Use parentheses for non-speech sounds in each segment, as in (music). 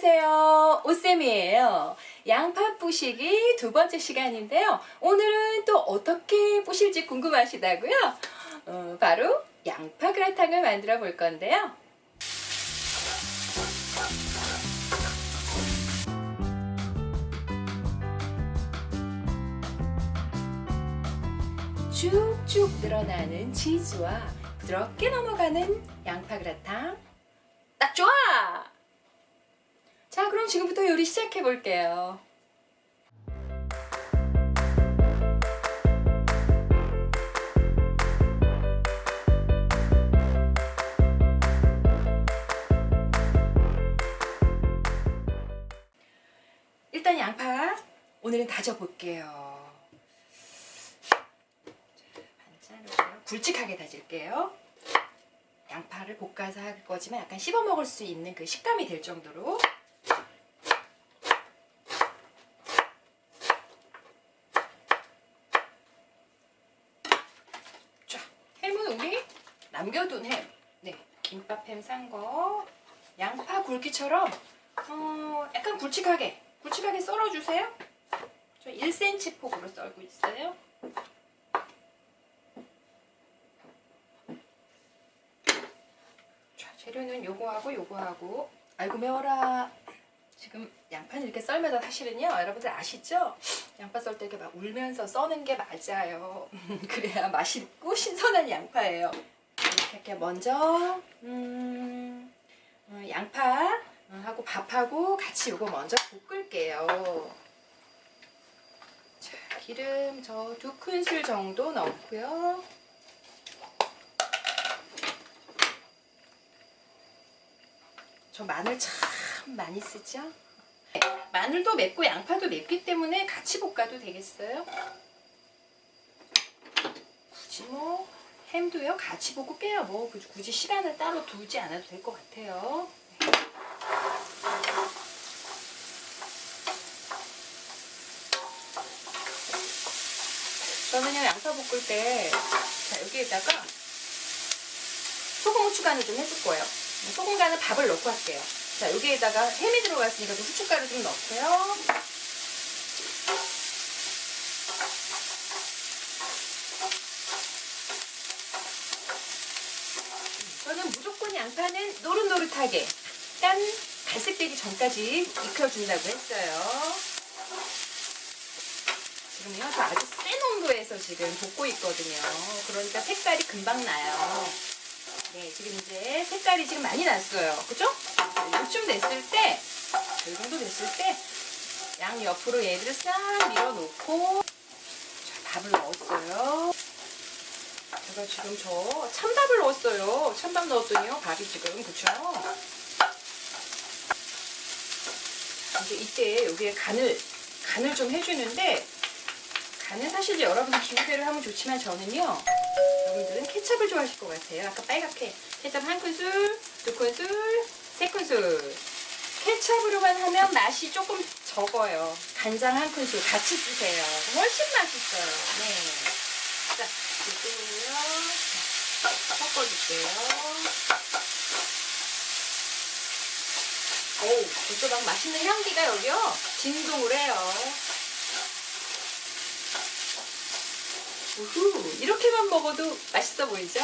안녕하세요. 오쌤이에요. 양파 부시기 두 번째 시간인데요. 오늘은 또 어떻게 부실지 궁금하시다고요? 어, 바로 양파 그라탕을 만들어 볼 건데요. 쭉쭉 늘어나는 치즈와 부드럽게 넘어가는 양파 그라탕. 딱 좋아! 자, 그럼 지금부터 요리 시작해 볼게요. 일단 양파 오늘은 다져 볼게요. 반찬으로 굵직하게 다질게요. 양파를 볶아서 할 거지만 약간 씹어 먹을 수 있는 그 식감이 될 정도로 자, 햄은 우리 남겨둔 햄. 네, 김밥 햄 산 거. 양파 굵기처럼 어, 약간 굵직하게, 굵직하게 썰어주세요. 저 1cm 폭으로 썰고 있어요. 자, 재료는 요거하고 요거하고. 아이고 매워라. 지금 양파는 이렇게 썰면서 사실은요, 여러분들 아시죠? 양파 썰 때 이렇게 막 울면서 써는 게 맞아요. (laughs) 그래야 맛있고 신선한 양파예요. 이렇게 할게 먼저 음, 어, 양파 어, 하고 밥하고 같이 이거 먼저 볶을게요. 자, 기름 저 두 큰술 정도 넣고요. 저 마늘 참 많이 쓰죠? 네, 마늘도 맵고 양파도 맵기 때문에 같이 볶아도 되겠어요. 굳이 뭐 햄도요 같이 볶고 깨요. 뭐 굳이 시간을 따로 두지 않아도 될 것 같아요. 저는요 양파 볶을 때 자, 여기에다가 소금 후추 간을 좀 해줄 거예요. 소금 간은 밥을 넣고 할게요. 자 여기에다가 햄이 들어갔으니까 좀 후춧가루 좀 넣고요. 저는 무조건 노릇노릇하게 약간 갈색되기 전까지 익혀준다고 했어요. 지금요 저 아주 센 온도에서 지금 볶고 있거든요. 그러니까 색깔이 금방 나요. 네, 지금 이제 색깔이 지금 많이 났어요. 그죠? 이쯤 됐을 때, 이 정도 됐을 때, 양 옆으로 얘들을 싹 밀어놓고, 자, 밥을 넣었어요. 제가 지금 저 찬밥을 넣었어요. 찬밥 넣었더니요, 밥이 지금, 그쵸? 이제 이때 여기에 간을, 간을 좀 해주는데, 간은 사실 여러분들 기호대로 하면 좋지만 저는요, 여러분들은 케첩을 좋아하실 것 같아요. 아까 빨갛게 케첩 한 큰술, 두 큰술, 세 큰술. 케첩으로만 하면 맛이 조금 적어요. 간장 한 큰술 같이 쓰세요. 훨씬 맛있어요. 네. 자, 이쪽으로요. 섞어줄게요. 어우, 벌써 막 맛있는 향기가 여기요. 진동을 해요. 우후, 이렇게만 먹어도 맛있어 보이죠?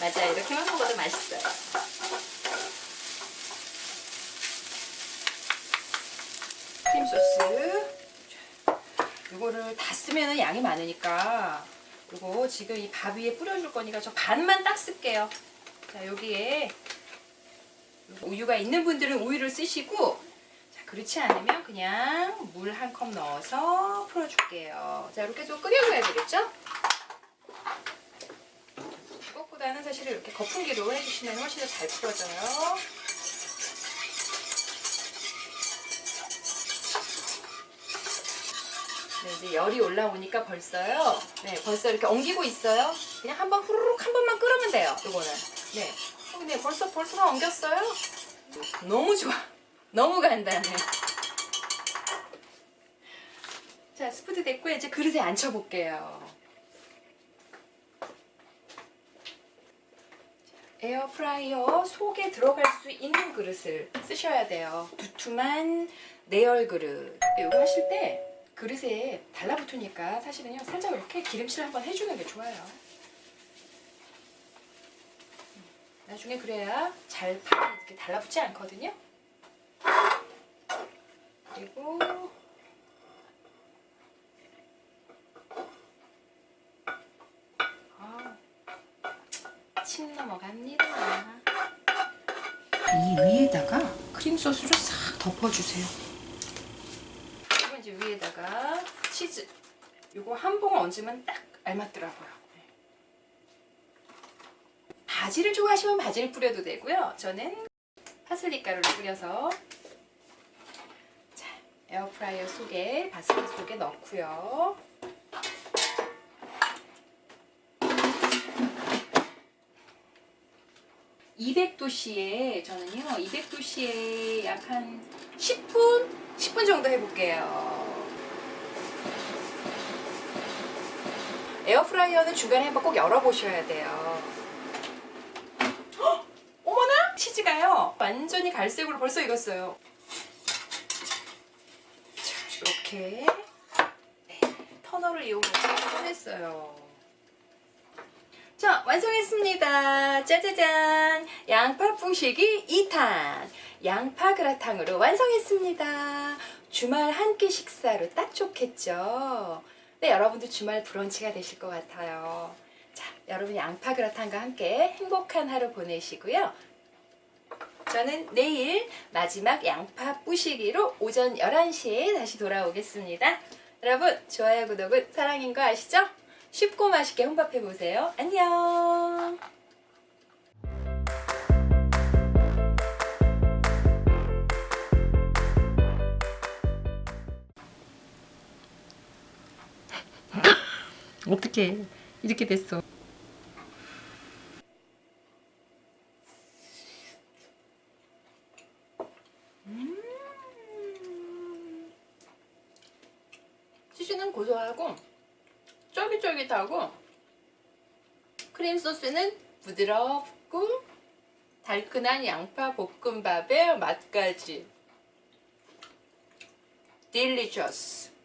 맞아요. 이렇게만 먹어도 맛있어요. 크림 소스. 이거를 다 쓰면 양이 많으니까 이거 지금 이 밥 위에 뿌려줄 거니까 저 반만 딱 쓸게요. 자, 여기에 우유가 있는 분들은 우유를 쓰시고 자, 그렇지 않으면 그냥 물 한 컵 넣어서 풀어줄게요. 자, 이렇게 좀 끓여줘야 되겠죠? 그것보다는 사실 이렇게 거품기로 해주시면 훨씬 더 잘 풀어져요. 이제 열이 올라오니까 벌써요. 네, 벌써 이렇게 엉기고 있어요. 그냥 한번 후루룩 한 번만 끓으면 돼요. 이거는. 네. 어, 근데 벌써 벌써 다 엉겼어요. 너무 좋아. (laughs) 너무 간단해. 자, 스프도 됐고 이제 그릇에 앉혀 볼게요. 에어프라이어 속에 들어갈 수 있는 그릇을 쓰셔야 돼요. 두툼한 내열 그릇. 이거 하실 때 그릇에 달라붙으니까 사실은요 살짝 이렇게 기름칠 한번 해주는 게 좋아요. 나중에 그래야 잘 이렇게 달라붙지 않거든요. 그리고 아, 침 넘어갑니다. 이 위에다가 크림 소스를 싹 덮어주세요. 위에다가 치즈. 요거 한 봉 얹으면 딱 알맞더라고요. 네. 바지를 좋아하시면 바지를 뿌려도 되고요. 저는 파슬리 가루를 뿌려서 자, 에어프라이어 속에 바스켓 속에 넣고요. (200도씨에) 저는요 (200도씨에) 약 한 (10분) (10분) 정도 해볼게요 에어프라이어는 중간에 한번 꼭 열어보셔야 돼요 헉! 어머나 치즈가요 완전히 갈색으로 벌써 익었어요 자, 이렇게 네, 터널을 이용해서 꺼냈어요 자, 완성했습니다. 짜자잔. 양파 풍식이 2탄. 양파 그라탕으로 완성했습니다. 주말 한 끼 식사로 딱 좋겠죠? 네, 여러분도 주말 브런치가 되실 것 같아요. 자, 여러분 양파 그라탕과 함께 행복한 하루 보내시고요. 저는 내일 마지막 양파 뿌시기로 오전 11시에 다시 돌아오겠습니다. 여러분, 좋아요, 구독은 사랑인 거 아시죠? 쉽고 맛있게 혼밥해 보세요. 안녕. 어떻게 이렇게 됐어? 치즈는 고소하고 쫄깃쫄깃하고 크림 소스는 부드럽고 달큰한 양파 볶음밥의 맛까지. 딜리셔스